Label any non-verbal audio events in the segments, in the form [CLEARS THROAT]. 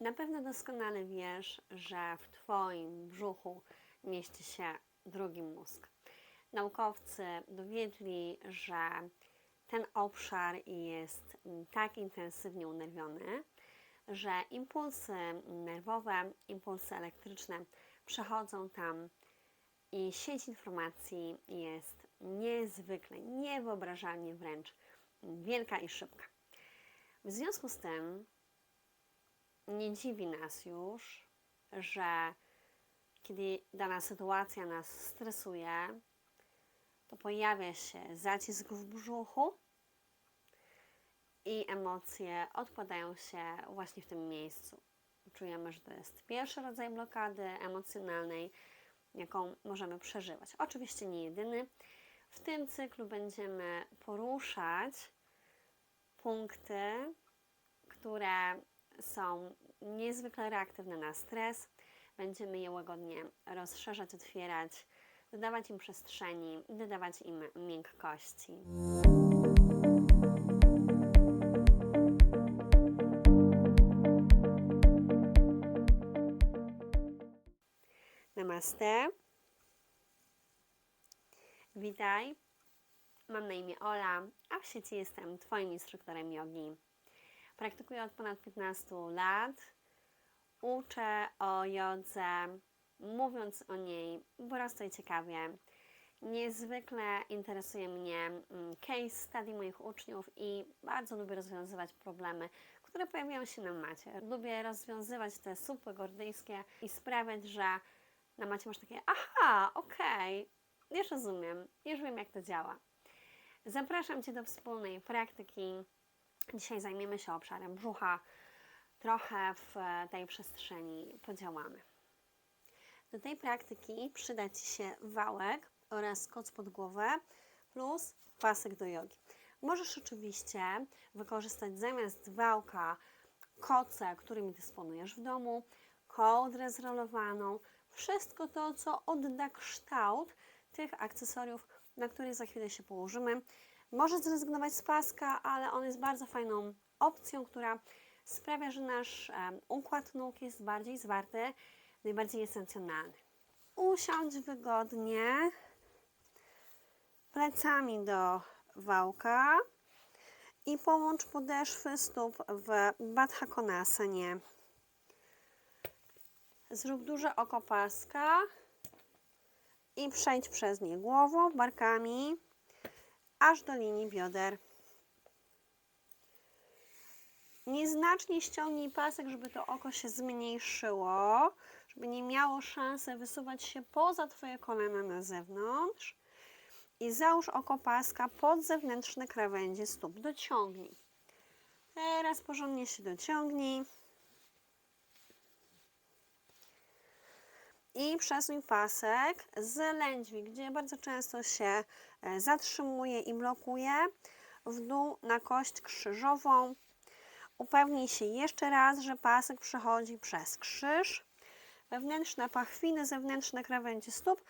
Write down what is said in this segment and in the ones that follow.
Na pewno doskonale wiesz, że w Twoim brzuchu mieści się drugi mózg. Naukowcy dowiedli, że ten obszar jest tak intensywnie unerwiony, że impulsy nerwowe, impulsy elektryczne przechodzą tam i sieć informacji jest niezwykle, niewyobrażalnie wręcz wielka i szybka. W związku z tym nie dziwi nas już, że kiedy dana sytuacja nas stresuje, to pojawia się zacisk w brzuchu i emocje odkładają się właśnie w tym miejscu. Czujemy, że to jest pierwszy rodzaj blokady emocjonalnej, jaką możemy przeżywać. Oczywiście nie jedyny. W tym cyklu będziemy poruszać punkty, które są niezwykle reaktywne na stres. Będziemy je łagodnie rozszerzać, otwierać, dodawać im przestrzeni, dodawać im miękkości. Namaste. Witaj. Mam na imię Ola, a w sieci jestem Twoim instruktorem jogi. Praktykuję od ponad 15 lat. Uczę o jodze, mówiąc o niej prosto i ciekawie. Niezwykle interesuje mnie mm, case study moich uczniów i bardzo lubię rozwiązywać problemy, które pojawiają się na macie. Lubię rozwiązywać te supy gordyjskie i sprawiać, że na macie masz takie aha, okej, już rozumiem, już wiem jak to działa. Zapraszam Cię do wspólnej praktyki. Dzisiaj zajmiemy się obszarem brzucha. Trochę w tej przestrzeni podziałamy. Do tej praktyki przyda Ci się wałek oraz koc pod głowę plus pasek do jogi. Możesz oczywiście wykorzystać zamiast wałka koce, którymi dysponujesz w domu, kołdrę zrolowaną, wszystko to, co odda kształt tych akcesoriów, na które za chwilę się położymy. Możesz zrezygnować z paska, ale on jest bardzo fajną opcją, która sprawia, że nasz układ nóg jest bardziej zwarty, najbardziej esencjonalny. Usiądź wygodnie plecami do wałka i połącz podeszwy stóp w Baddha Konasanie. Zrób duże oko paska i przejdź przez nie głową, barkami, aż do linii bioder. Nieznacznie ściągnij pasek, żeby to oko się zmniejszyło, żeby nie miało szansy wysuwać się poza Twoje kolana na zewnątrz. I załóż oko paska pod zewnętrzne krawędzie stóp. Dociągnij. Teraz porządnie się dociągnij. i przesuń pasek z lędźwi, gdzie bardzo często się zatrzymuje i blokuje, w dół na kość krzyżową. Upewnij się jeszcze raz, że pasek przechodzi przez krzyż, wewnętrzne pachwiny, zewnętrzne krawędzie stóp,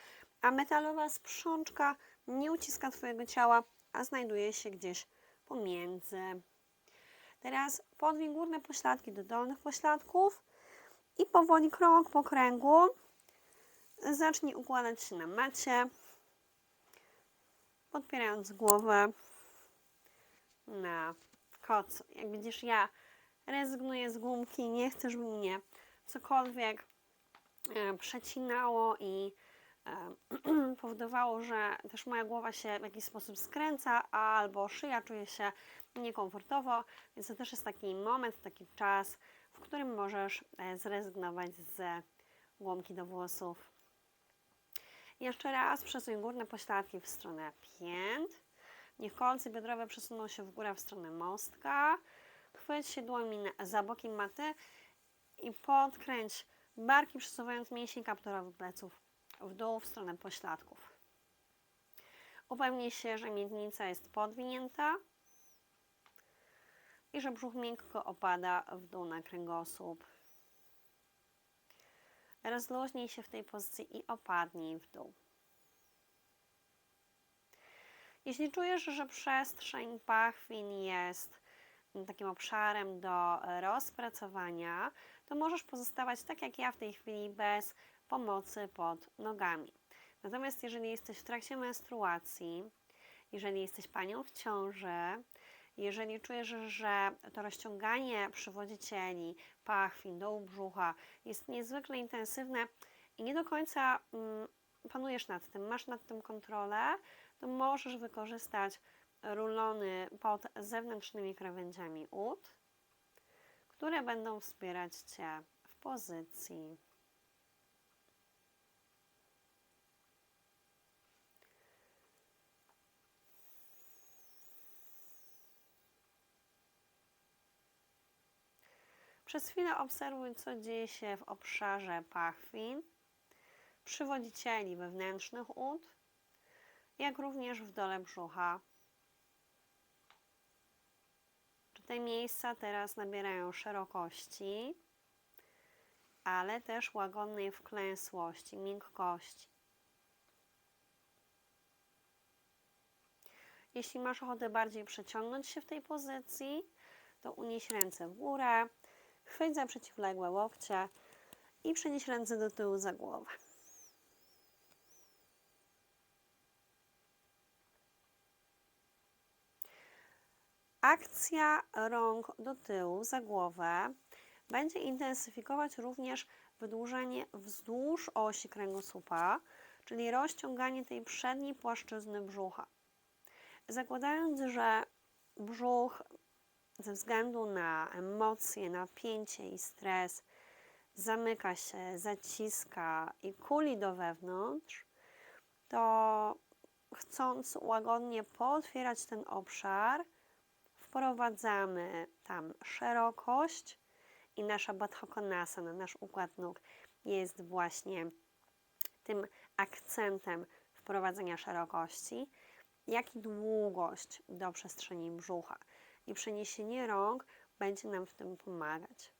a metalowa sprzączka nie uciska Twojego ciała, a znajduje się gdzieś pomiędzy. Teraz podwij górne pośladki do dolnych pośladków i powoli krok po kręgu Zacznij układać się na macie, podpierając głowę na kocu. Jak widzisz, ja rezygnuję z gumki, nie chcę, żeby mnie cokolwiek e, przecinało i e, [CLEARS THROAT] powodowało, że też moja głowa się w jakiś sposób skręca, albo szyja czuje się niekomfortowo, więc to też jest taki moment, taki czas, w którym możesz e, zrezygnować z głomki do włosów. Jeszcze raz przesuń górne pośladki w stronę pięt. Niech kolce biodrowe przesuną się w górę w stronę mostka. Chwyć się dłońmi za boki maty i podkręć barki, przesuwając mięsień kapturowy pleców w dół w stronę pośladków. Upewnij się, że miednica jest podwinięta i że brzuch miękko opada w dół na kręgosłup. Rozluźnij się w tej pozycji i opadnij w dół. Jeśli czujesz, że przestrzeń pachwin jest takim obszarem do rozpracowania, to możesz pozostawać tak jak ja w tej chwili bez pomocy pod nogami. Natomiast jeżeli jesteś w trakcie menstruacji, jeżeli jesteś panią w ciąży, jeżeli czujesz, że to rozciąganie przywodzicieli, pachwin, dołu brzucha jest niezwykle intensywne i nie do końca mm, panujesz nad tym, masz nad tym kontrolę, to możesz wykorzystać rulony pod zewnętrznymi krawędziami ud, które będą wspierać Cię w pozycji. Przez chwilę obserwuj, co dzieje się w obszarze pachwin, przywodzicieli wewnętrznych ud, jak również w dole brzucha. Te miejsca teraz nabierają szerokości, ale też łagodnej wklęsłości, miękkości. Jeśli masz ochotę bardziej przeciągnąć się w tej pozycji, to unieś ręce w górę, chwyć za przeciwległe łokcie i przenieś ręce do tyłu za głowę. Akcja rąk do tyłu za głowę będzie intensyfikować również wydłużenie wzdłuż osi kręgosłupa, czyli rozciąganie tej przedniej płaszczyzny brzucha. Zakładając, że brzuch ze względu na emocje, napięcie i stres zamyka się, zaciska i kuli do wewnątrz, to chcąc łagodnie pootwierać ten obszar, wprowadzamy tam szerokość i nasza Baddhakonasana, nasz układ nóg jest właśnie tym akcentem wprowadzenia szerokości, jak i długość do przestrzeni brzucha. I przeniesienie rąk będzie nam w tym pomagać.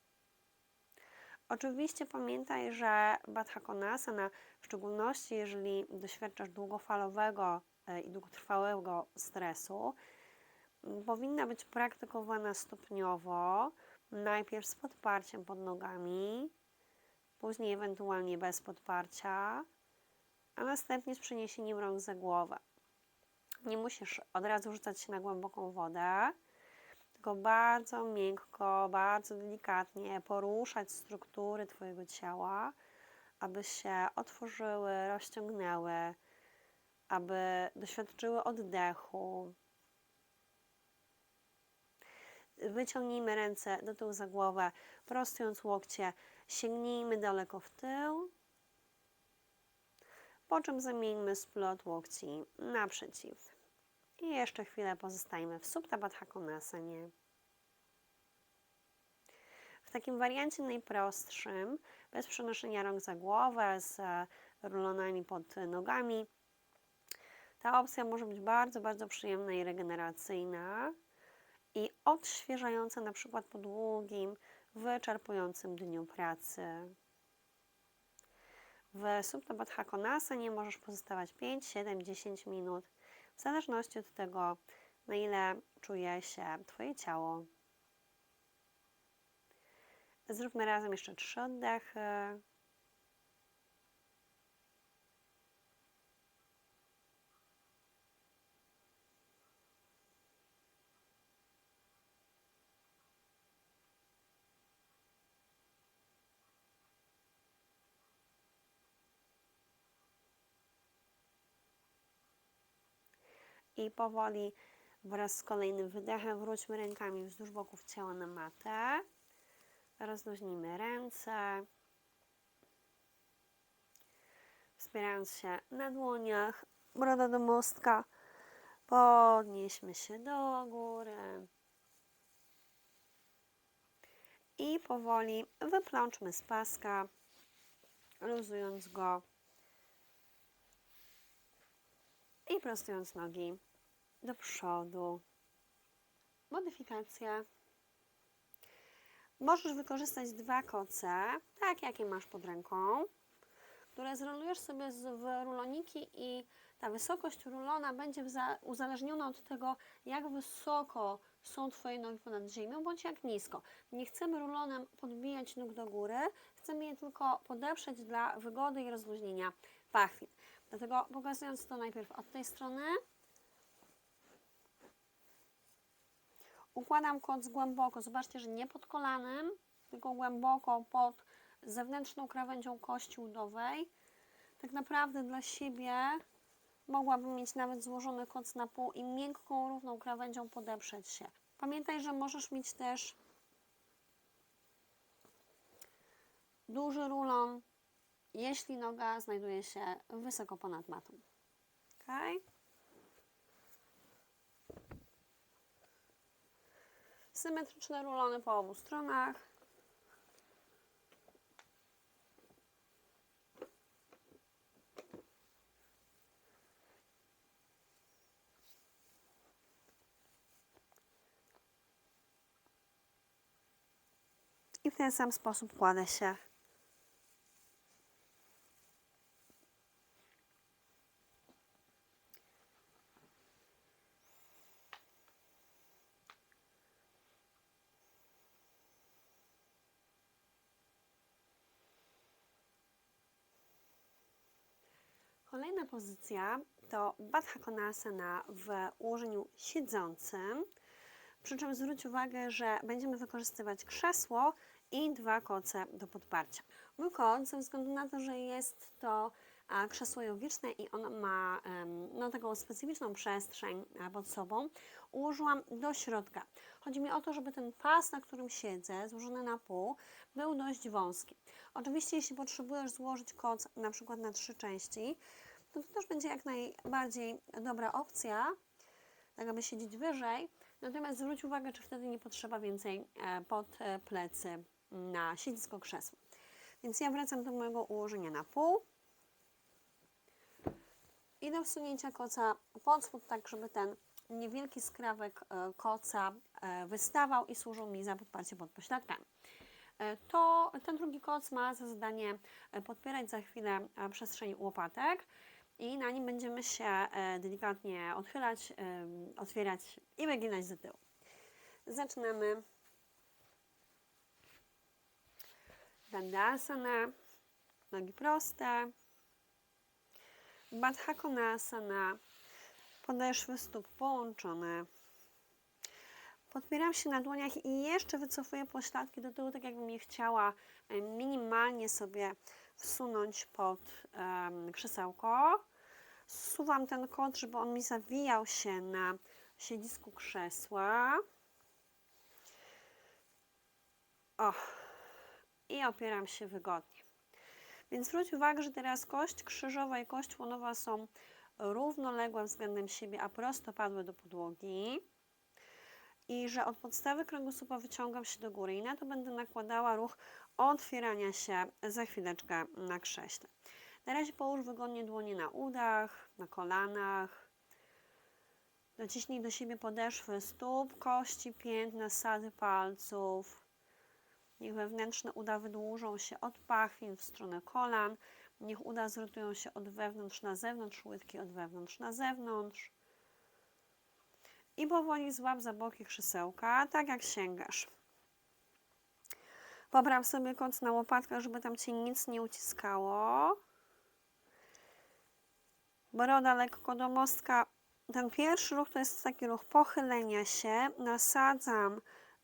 Oczywiście pamiętaj, że Baddhakonasana, w szczególności jeżeli doświadczasz długofalowego e, i długotrwałego stresu, powinna być praktykowana stopniowo, najpierw z podparciem pod nogami, później ewentualnie bez podparcia, a następnie z przeniesieniem rąk za głowę. Nie musisz od razu rzucać się na głęboką wodę, tylko bardzo miękko, bardzo delikatnie poruszać struktury Twojego ciała, aby się otworzyły, rozciągnęły, aby doświadczyły oddechu, Wyciągnijmy ręce do tyłu za głowę, prostując łokcie. Sięgnijmy daleko w tył. Po czym zamieńmy splot łokci naprzeciw. I jeszcze chwilę pozostajmy w Supta Baddha Konasanie. W takim wariancie najprostszym, bez przenoszenia rąk za głowę, z rulonami pod nogami, ta opcja może być bardzo, bardzo przyjemna i regeneracyjna i odświeżające na przykład po długim, wyczerpującym dniu pracy. W Supta Baddha nie możesz pozostawać 5, 7, 10 minut, w zależności od tego, na ile czuje się Twoje ciało. Zróbmy razem jeszcze trzy oddechy. I powoli wraz z kolejnym wydechem wróćmy rękami wzdłuż boków ciała na matę. Rozluźnijmy ręce. Wspierając się na dłoniach, broda do mostka. Podnieśmy się do góry. I powoli wyplączmy z paska, luzując go i prostując nogi do przodu. Modyfikacja. Możesz wykorzystać dwa koce, tak jakie masz pod ręką, które zrolujesz sobie w ruloniki i ta wysokość rulona będzie uzależniona od tego, jak wysoko są Twoje nogi ponad ziemią, bądź jak nisko. Nie chcemy rulonem podbijać nóg do góry, chcemy je tylko podeprzeć dla wygody i rozluźnienia pachwin. Dlatego pokazując to najpierw od tej strony, układam koc głęboko. Zobaczcie, że nie pod kolanem, tylko głęboko pod zewnętrzną krawędzią kości udowej. Tak naprawdę dla siebie mogłabym mieć nawet złożony koc na pół i miękką, równą krawędzią podeprzeć się. Pamiętaj, że możesz mieć też duży rulon, jeśli noga znajduje się wysoko ponad matą. Okay? Symetryczne rulony po obu stronach. I w ten sam sposób kładę się Kolejna pozycja to Baddha Konasana w ułożeniu siedzącym. Przy czym zwróć uwagę, że będziemy wykorzystywać krzesło i dwa koce do podparcia. Mój koc, ze względu na to, że jest to krzesło jogiczne i on ma no, taką specyficzną przestrzeń pod sobą, ułożyłam do środka. Chodzi mi o to, żeby ten pas, na którym siedzę, złożony na pół, był dość wąski. Oczywiście, jeśli potrzebujesz złożyć koc na przykład na trzy części, to też będzie jak najbardziej dobra opcja, tak aby siedzieć wyżej. Natomiast zwróć uwagę, czy wtedy nie potrzeba więcej e, pod e, plecy na siedzisko krzesła. Więc ja wracam do mojego ułożenia na pół i do wsunięcia koca pod spód, tak żeby ten niewielki skrawek e, koca wystawał i służył mi za podparcie pod pośladkami. To ten drugi koc ma za zadanie podpierać za chwilę przestrzeń łopatek i na nim będziemy się e, delikatnie odchylać, otwierać i wyginać do tyłu. Zaczynamy Dandasana, nogi proste, Baddha Konasana, podeszwy stóp połączone. Podpieram się na dłoniach i jeszcze wycofuję pośladki do tyłu, tak jakbym je chciała minimalnie sobie wsunąć pod um, krzesełko. Zsuwam ten kąt, żeby on mi zawijał się na siedzisku krzesła. O, i opieram się wygodnie. Więc zwróć uwagę, że teraz kość krzyżowa i kość łonowa są równoległe względem siebie, a prosto padły do podłogi. I że od podstawy kręgosłupa wyciągam się do góry i na to będę nakładała ruch otwierania się za chwileczkę na krześle. Na razie połóż wygodnie dłonie na udach, na kolanach. Dociśnij do siebie podeszwy stóp, kości, pięt, nasady palców. Niech wewnętrzne uda wydłużą się od pachwin w stronę kolan. Niech uda zrotują się od wewnątrz na zewnątrz, łydki od wewnątrz na zewnątrz. I powoli złap za boki krzesełka, tak jak sięgasz. Popraw sobie kąt na łopatkach, żeby tam Cię nic nie uciskało broda lekko do mostka. Ten pierwszy ruch to jest taki ruch pochylenia się. Nasadzam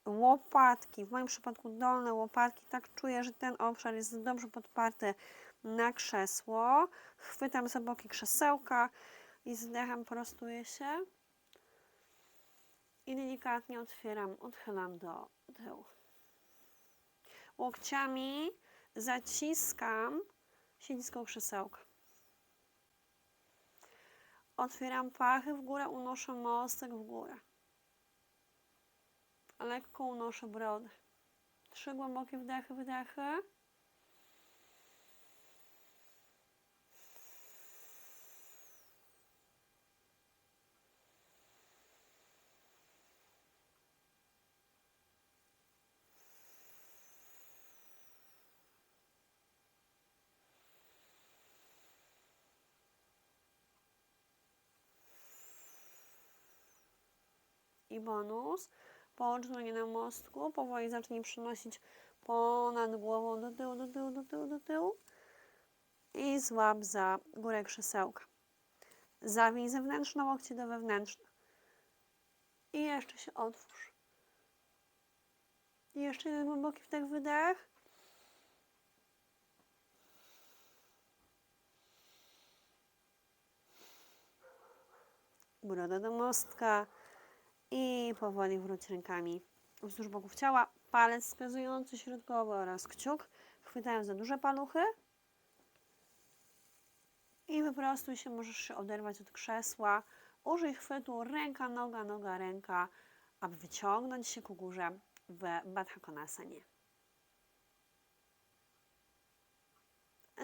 łopatki, w moim przypadku dolne łopatki, tak czuję, że ten obszar jest dobrze podparty na krzesło. Chwytam za boki krzesełka i z dechem prostuję się. I delikatnie otwieram, odchylam do tyłu. Łokciami zaciskam siedzisko krzesełka. Otwieram pachy w górę, unoszę mostek w górę. Lekko unoszę brodę. Trzy głębokie wdechy, wydechy. I bonus. Połącz nogi na mostku, powoli zacznij przynosić ponad głową do tyłu, do tyłu, do tyłu, do tyłu i złap za górę krzesełka. Zawij zewnętrzne łokcie do wewnętrznych. I jeszcze się otwórz. I jeszcze jeden głęboki wdech, wydech. Broda do mostka. I powoli wróć rękami wzdłuż boków ciała. Palec wskazujący środkowy oraz kciuk. Chwytają za duże paluchy. I wyprostuj się, możesz się oderwać od krzesła. Użyj chwytu ręka, noga, noga, ręka, aby wyciągnąć się ku górze w Baddha Konasanie.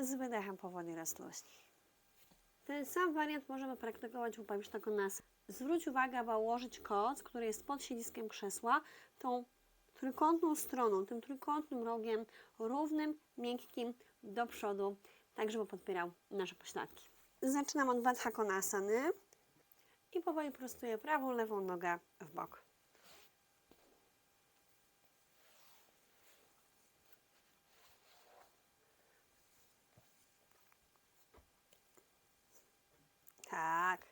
Z wydechem powoli rozluźnij. Ten sam wariant możemy praktykować u Upamięta Konasa. Zwróć uwagę, aby ułożyć koc, który jest pod siedziskiem krzesła, tą trójkątną stroną, tym trójkątnym rogiem, równym, miękkim do przodu, tak żeby podpierał nasze pośladki. Zaczynam od Baddha Konasany i powoli prostuję prawą, lewą nogę w bok. Tak.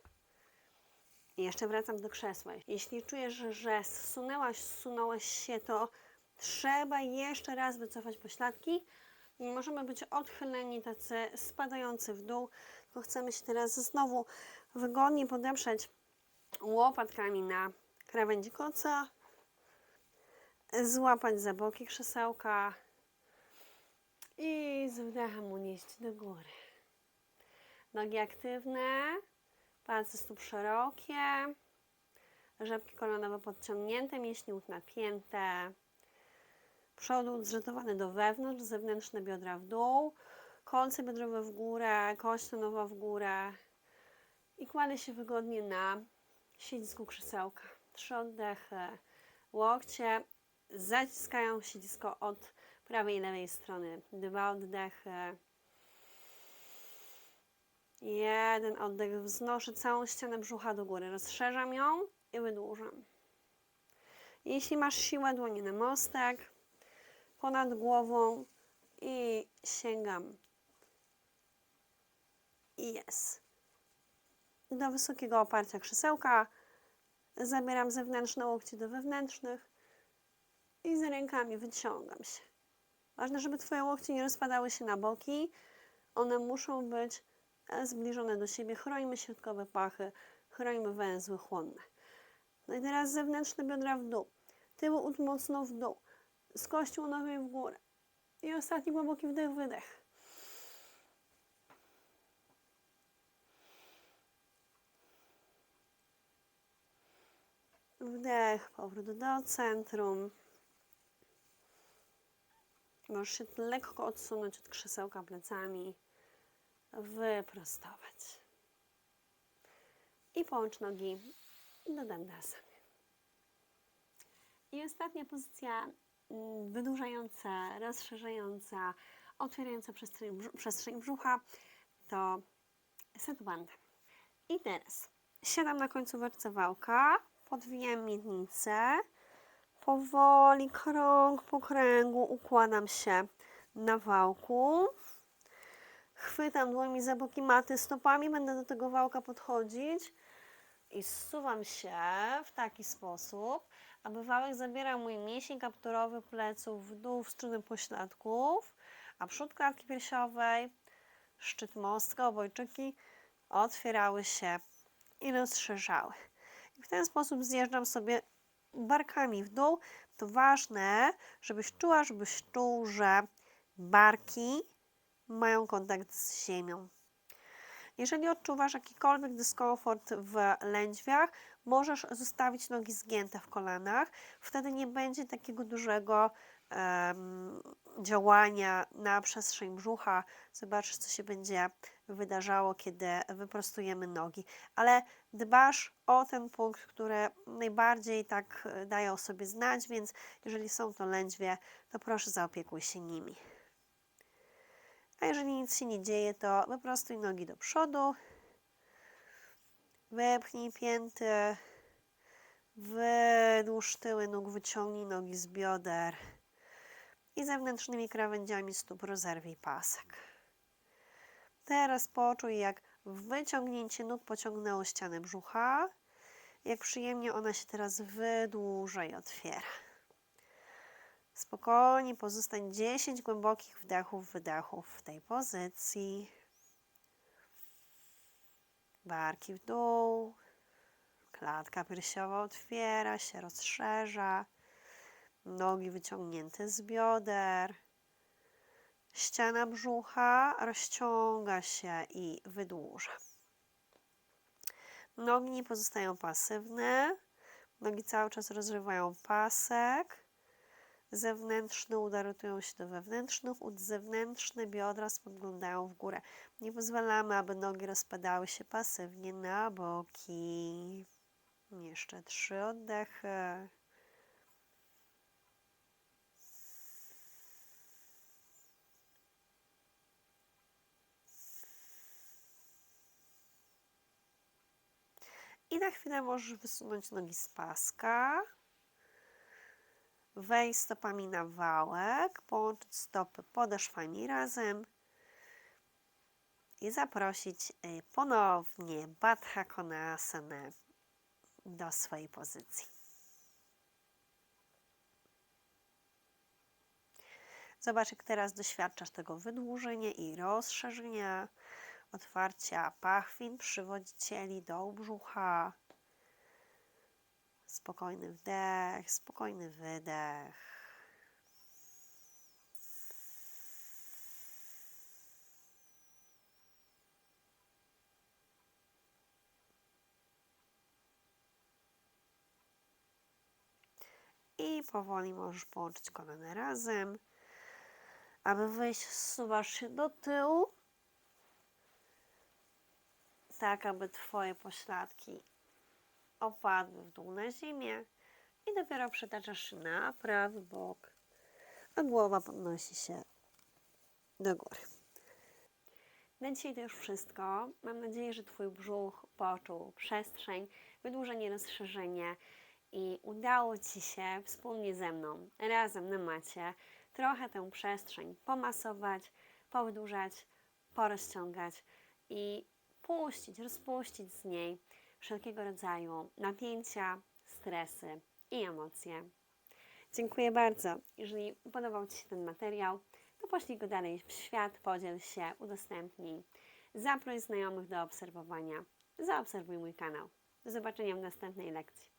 I jeszcze wracam do krzesła. Jeśli czujesz, że zsunęłaś, zsunąłeś się, to trzeba jeszcze raz wycofać pośladki. Możemy być odchyleni, tacy spadający w dół, tylko chcemy się teraz znowu wygodnie podeprzeć łopatkami na krawędzi koca, złapać za boki krzesełka i z wdechem unieść do góry. Nogi aktywne, palce stóp szerokie, rzepki kolonowe podciągnięte, mięśnie ud napięte, przodu zrzutowany do wewnątrz, zewnętrzne biodra w dół, kolce biodrowe w górę, kość nowa w górę i kładę się wygodnie na siedzisku krzesełka. Trzy oddechy, łokcie zaciskają siedzisko od prawej i lewej strony. Dwa oddechy. Jeden oddech, wznoszę całą ścianę brzucha do góry, rozszerzam ją i wydłużam. Jeśli masz siłę, dłonie na mostek, ponad głową i sięgam. I jest. Do wysokiego oparcia krzesełka zabieram zewnętrzne łokcie do wewnętrznych i z rękami wyciągam się. Ważne, żeby Twoje łokcie nie rozpadały się na boki. One muszą być zbliżone do siebie. Chronimy środkowe pachy, chronimy węzły chłonne. No i teraz zewnętrzne biodra w dół. Tył mocno w dół. Z kością nowej w górę. I ostatni głęboki wdech, wydech. Wdech, powrót do centrum. Możesz się lekko odsunąć od krzesełka plecami wyprostować. I połącz nogi do dandasany. I ostatnia pozycja mm, wydłużająca, rozszerzająca, otwierająca przestrzeń, przestrzeń brzucha to setbanda. I teraz siadam na końcóweczce wałka, podwijam miednicę, powoli krąg po kręgu układam się na wałku. Chwytam dłońmi za boki maty stopami, będę do tego wałka podchodzić i zsuwam się w taki sposób, aby wałek zabierał mój mięsień kapturowy pleców w dół w stronę pośladków, a przód klatki piersiowej, szczyt mostka, obojczyki otwierały się i rozszerzały. I w ten sposób zjeżdżam sobie barkami w dół. To ważne, żebyś czuła, żebyś czuł, że barki mają kontakt z ziemią. Jeżeli odczuwasz jakikolwiek dyskomfort w lędźwiach, możesz zostawić nogi zgięte w kolanach. Wtedy nie będzie takiego dużego em, działania na przestrzeń brzucha. Zobaczysz, co się będzie wydarzało, kiedy wyprostujemy nogi. Ale dbasz o ten punkt, który najbardziej tak e, daje o sobie znać, więc jeżeli są to lędźwie, to proszę zaopiekuj się nimi. A jeżeli nic się nie dzieje, to wyprostuj nogi do przodu. Wepchnij pięty Wydłuż tyły nóg, wyciągnij nogi z bioder i zewnętrznymi krawędziami stóp rozerwij pasek. Teraz poczuj, jak wyciągnięcie nóg pociągnęło ścianę brzucha, jak przyjemnie ona się teraz wydłuża i otwiera. Spokojnie pozostań 10 głębokich wdechów, wydechów w tej pozycji. Barki w dół. Klatka piersiowa otwiera się, rozszerza. Nogi wyciągnięte z bioder. Ściana brzucha rozciąga się i wydłuża. Nogi nie pozostają pasywne. Nogi cały czas rozrywają pasek. Zewnętrzne uda się do wewnętrznych zewnętrzne biodra spoglądają w górę. Nie pozwalamy, aby nogi rozpadały się pasywnie na boki. Jeszcze trzy oddechy. I na chwilę możesz wysunąć nogi z paska. Wejść stopami na wałek, połączyć stopy podeszwami razem i zaprosić y, ponownie Baddha Konasana do swojej pozycji. Zobacz, jak teraz doświadczasz tego wydłużenia i rozszerzenia, otwarcia pachwin, przywodzicieli do brzucha. Spokojny wdech, spokojny wydech. I powoli możesz połączyć kolana razem. Aby wyjść, zsuwasz się do tyłu. Tak, aby Twoje pośladki opadły w dół na ziemię. I dopiero przetaczasz na prawy bok, a głowa podnosi się do góry. Na dzisiaj to już wszystko. Mam nadzieję, że Twój brzuch poczuł przestrzeń, wydłużenie, rozszerzenie i udało Ci się wspólnie ze mną, razem na macie, trochę tę przestrzeń pomasować, powydłużać, porozciągać i puścić, rozpuścić z niej wszelkiego rodzaju napięcia, stresy i emocje. Dziękuję bardzo. Jeżeli podobał Ci się ten materiał, to poślij go dalej w świat, podziel się, udostępnij. Zaproś znajomych do obserwowania. Zaobserwuj mój kanał. Do zobaczenia w następnej lekcji.